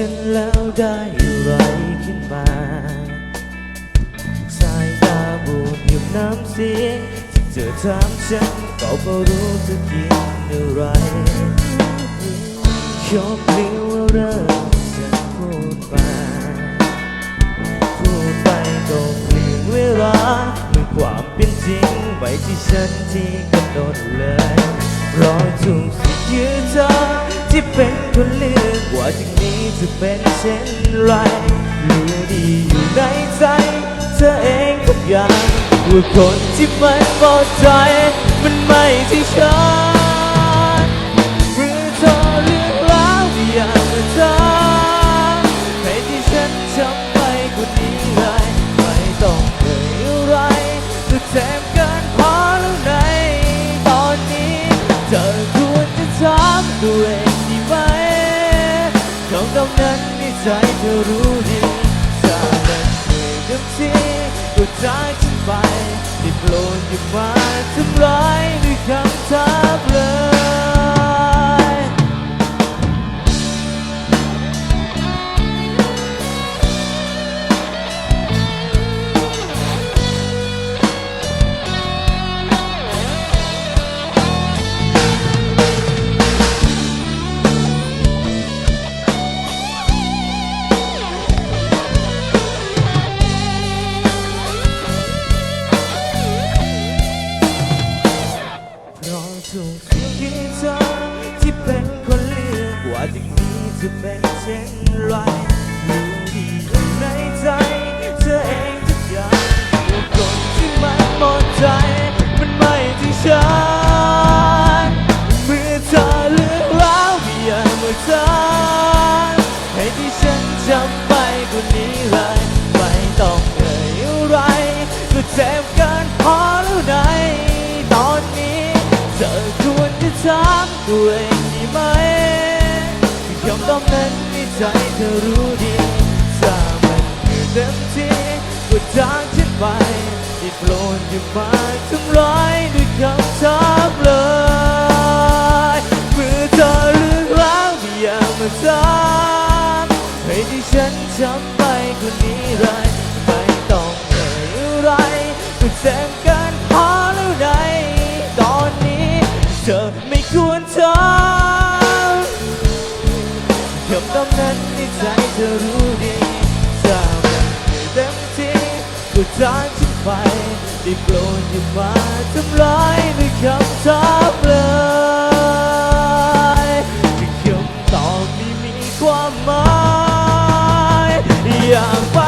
ฉันแล้วได้อะไรขึ้นมาสายตาบูดหยุดน้ำเสียงที่เธอถามฉันก็พอรู้จะกินอะไรยกนิ้วว่าเริ่มจะพูดไปพูดไปก็เปลี่ยนเวลาเมื่อความเป็นจริงไว้ที่ฉันที่กำหนดเลย รอถูกสิยืนเธอที่เป็นคนเลือกว่าจากนี้จะเป็นเช่นไรเหลือดีอยู่ในใจ เธอเองทุกอย่างว่าคนที่มันพอใจ มันไม่ใช่ฉันหรือเธอ เองดีไหมของตรงนั้นในใจเธอรู้ดีถ้ามันเคยเดิมทีก็จากฉันไปได้โปรดอย่ามาทำร้ายด้วยคำถาเลย ถูกสิ่งที่เธอที่เป็นคนเลือกว่าจากนี้จะเป็นเช่นไรรู้ดีในใจเธอเองทุกอย่างว่าคนที่มันหมดใจ มันไม่ที่ฉันเมื่อเธอเลือกแล้วไม่อยากมาทำให้ที่ฉันจำไปคนนี้เลย ไม่ต้องเอ่ยอะไรก็เจ็บ ตัวเองดีไหมที่คำตอบนั้นในใจเธอรู้ดีถ้ามันคือเต็มที่ก็จากฉันไปได้โปรดอย่ามาทำร้ายด้วยคำถามเลยเมื่อเธอเลือกแล้วไม่อยากมาถามให้ที่ฉันจำ ธอไม่ควรทำคำตอบนั้นในใจเธอรู้ดีถ้ามันไม่เต็มที่ก็จากฉันไปได้โปรดอย่ามาทำร้ายด้วยคำถามเลยที่คำตอบไม่มีความหมายอยากไปก็ไป